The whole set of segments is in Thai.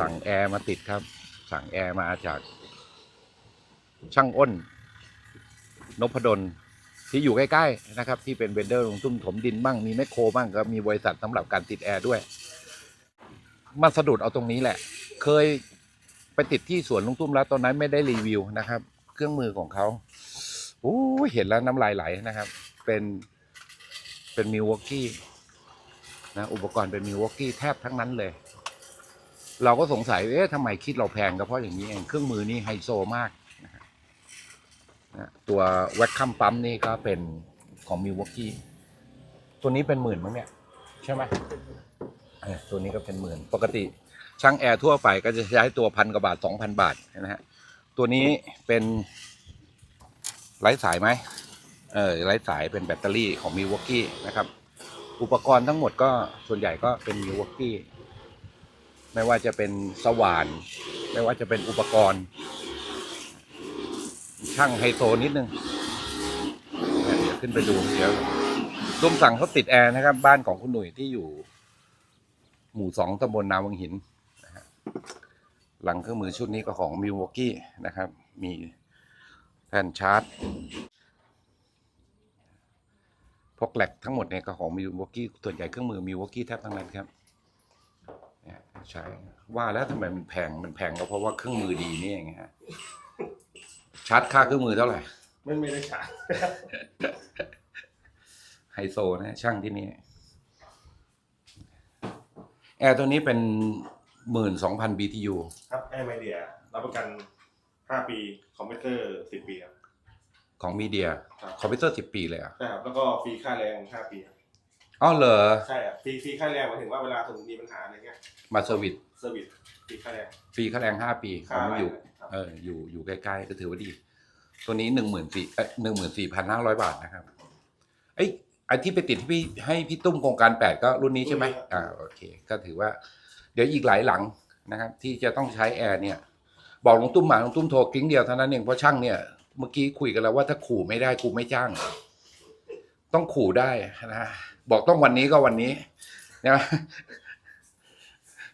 สั่งแอร์มาติดครับ สั่งแอร์มาจากช่างอ้นนพดลที่อยู่ใกล้ ๆ นะครับ ที่เป็นเวนเดอร์ลงตุ้มถมดินบ้างมีแมคโครบ้างก็มีบริษัทสำหรับการติดแอร์ด้วย มาสะดุดเอาตรงนี้แหละ เคยไปติดที่สวนลุงตุ้มแล้วตอนนั้นไม่ได้รีวิวนะครับ เครื่องมือของเขาโอ้เห็นแล้วน้ำลายไหลนะครับ เป็นเป็นมิววอกกี้นะอุปกรณ์เป็นมิววอกกี้แทบทั้งนั้นเลย เราก็สงสัย เอ๊ะทำไมคิดเราแพงก็เพราะอย่างนี้เองเครื่องมือนี่ไฮโซมากนะฮะตัวแว็กคัมปั๊มนี่ก็เป็นของมิววอกกี้ตัวนี้เป็นหมื่นมั้งเนี่ย ใช่ไหมเออตัวนี้ก็เป็นหมื่น ปกติช่างแอร์ทั่วไปก็จะใช้ตัวพันกว่าบาทสองพันบาทนะฮะตัวนี้เป็นไร้สายไหมเออไร้สายเป็นแบตเตอรี่ของมิวอกกี้นะครับ อุปกรณ์ทั้งหมดก็ส่วนใหญ่ก็เป็นมิวอกกี้ ไม่ว่าจะเป็นสว่าน ไม่ว่าจะเป็นอุปกรณ์ ช่างไฮโซนิดนึงเดี๋ยวขึ้นไปดูเดี๋ยวลุงสั่งเขาติดแอร์นะครับ บ้านของคุณหนุ่ยที่อยู่ หมู่สองตำบลนาวังหินนะฮะหลังเครื่องมือชุดนี้ก็ของมิวอกกี้นะครับ มีแผ่นชาร์จพวกแหลกทั้งหมดเนี่ยก็ของมิวอกกี้ส่วนใหญ่เครื่องมือมิวอกกี้แทบทั้งนั้นครับ ใช้ว่าแล้วทำไมมันแพงมันแพงก็เพราะว่าเครื่องมือดีนี่เองฮะชาร์จค่าเครื่องมือเท่าไหร่ไม่ไม่ได้ฉายไฮโซนะช่างที่นี่แอร์ตัวนี้เป็นหมื่นสองพัน BTU ครับแอร์ไมเดียรับประกัน5ปี คอมพิวเตอร์10ปีครับ ของมีเดียครับคอมพิวเตอร์สิบปีเลยเหรอะ ใช่ครับ แล้วก็ฟรีค่าแรง5ปีครับ อ๋อเหรอใช่ครับฟรีฟรีค่าแรงหมายถึงว่าเวลาสมมติมีปัญหาอะไรเงี้ยมาเซอร์วิสเซอร์วิสฟรีค่าแรงฟรีค่าแรงห้าปีขค่าองอะไรอยู่ ครับเอออยู่อยู่ใกล้ๆก็ถือว่าดี ตัวนี้หนึ่งหมื่นสี่เอ้หนึ่งหมื่นสี่พันห้าร้อยบาทนะครับไอ้ยไอ้ที่ไปติดที่พี่ให้พี่ตุ้มโครงการแปดก็รุ่นนี้ใช่ไหมอ่าโอเค ก็ถือว่า เดี๋ยวอีกหลายหลังนะครับ ที่จะต้องใช้แอร์เนี่ย บอกลุงตุ้มหมาลุงตุ้มโทรกริ้งเดียวเท่านั้นเองเพราะช่างเนี่ยเมื่อกี้คุยกันแล้วว่าถ้าขู่ไม่ได้กูไม่จ้าง ต้องขู่ได้นะ บอกต้องวันนี้ก็วันนี้นะ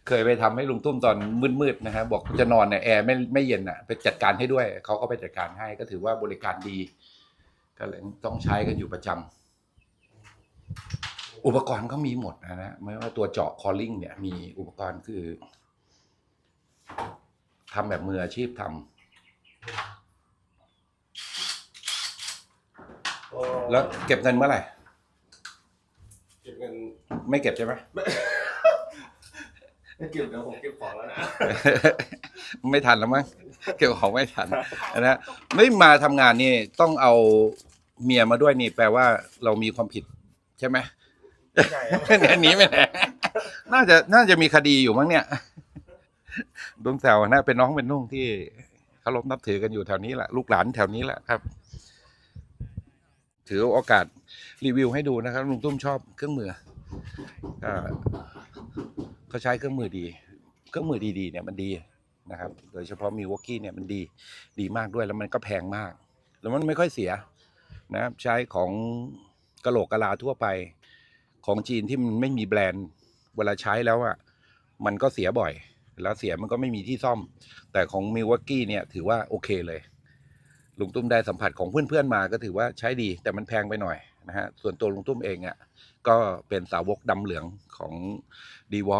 เคยไปทำให้ลุงตุ้มตอนมืดๆนะฮะบอกจะนอนเนี่ยแอร์ไม่ไม่เย็นอะ ไปจัดการให้ด้วยเขาก็ไปจัดการให้ก็ถือว่าบริการดีก็เลยต้องใช้กันอยู่ประจำอุปกรณ์เขามีหมดนะฮะไม่ว่าตัวเจาะคอลลิ่งเนี่ยมีอุปกรณ์คือทำแบบมืออาชีพทำแล้วเก็บเงินเมื่อไหร่ ไม่เก็บใช่ไหม ไม่เก็บเดี๋ยวผมเก็บของแล้วนะ ไม่ทันแล้วมั้งเก็บของไม่ทันนะฮะไม่มาทำงานนี่ต้องเอาเมียมาด้วยนี่แปลว่าเรามีความผิดใช่ไหม ใช่ครับ อันนี้ไม่แน่น่าจะน่าจะมีคดีอยู่มั้งเนี่ยดวงแซวนะเป็นน้องเป็นนุ่งที่เคารพนับถือกันอยู่แถวนี้แหละลูกหลานแถวนี้แหละครับ ถือโอกาสรีวิวให้ดูนะครับลุงตุ้มชอบเครื่องมือ ก็เขาใช้เครื่องมือดี เครื่องมือดีๆเนี่ยมันดีนะครับ โดยเฉพาะมีวอกกี้เนี่ยมันดีดีมากด้วยแล้วมันก็แพงมาก แล้วมันไม่ค่อยเสียนะครับใช้ของกระโหลกกะลาทั่วไป ของจีนที่มันไม่มีแบรนด์เวลาใช้แล้วอะมันก็เสียบ่อย แล้วเสียมันก็ไม่มีที่ซ่อม แต่ของมิว a กกี้เนี่ยถือว่าโอเคเลยลุงตุ้มได้สัมผัสของเพื่อนๆมาก็ถือว่าใช้ดีแต่มันแพงไปหน่อย นะฮะส่วนตัวลุงตุ้มเองอะก็เป็นสาวกดำเหลืองของดีวอ